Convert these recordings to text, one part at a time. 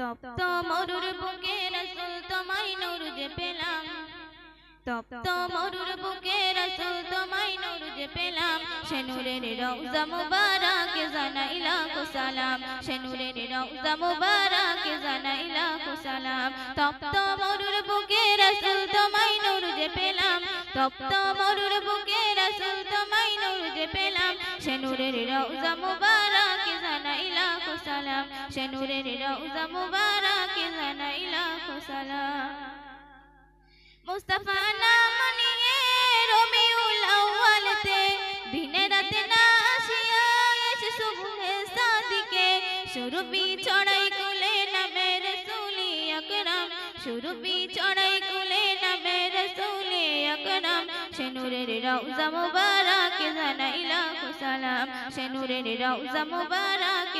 তপ্ত মরুর বুকে রসুল তোমায় নূর যে পেলাম তপ্ত মরুর বুকে রসুল তোমায় নূর যে পেলাম সে নূরের রওজা মুবারক জানাই লাখো সালাম সে নূরের রওজা মুবারক জানাই লাখো সালাম তপ্ত মরুর বুকে রসুল তোমায় নূর যে পেলাম তপ্ত মরুর বুকে রসুল তোমায় নূর যে পেলাম সে নূরের রওজা মুবারক সালাম সে নূরের রওজা মুবারক জানাই লাখো সালাম। মুস্তাফা নাম নিয়ে রবিউল আউয়ালতে, দিনে রাতে না এসে সুবহে সাদিকে সুরবি চড়াই কুলে নামে রসুলি আকরাম সুরবি চড়াই কুলে নামে রসুলি আকরাম সে নূরের রওজা মুবারক জানাই লাখো সে নূরের রওজা মুবারক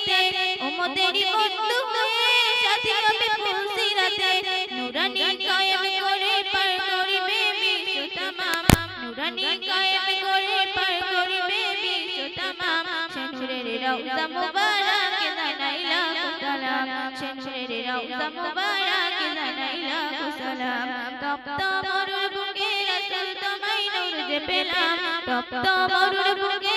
দুনিয়াতে উম্মতেরই বন্ধু তুই সাথী হবে ফুলসিরাতে নুরানি কায়েম করে পার করিবে বিশ্ব তামাম। নুরানি কায়েম করে পার করিবে বিশ্ব তামাম। সে নূরের রওজা মুবারক জানাই লাখো সালাম সে নূরের রওজা মুবারক জানাই লাখো সালাম তপ্ত মরুর বুকে রাসূল তোমায় নূর যে পেলাম তপ্ত মরুর বুকে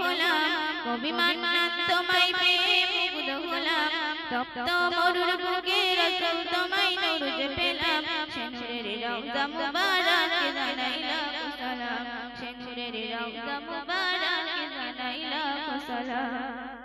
মান্নান তোমায় পেয়ে মুগ্ধ হলাম। তপ্ত মরুর বুকে রসুল তোমায় নুরুজ পেলাম। সে নূরের রওজা মুবারক জানাই সালাম সে নূরের রওজা মুবারক জানাই সালাম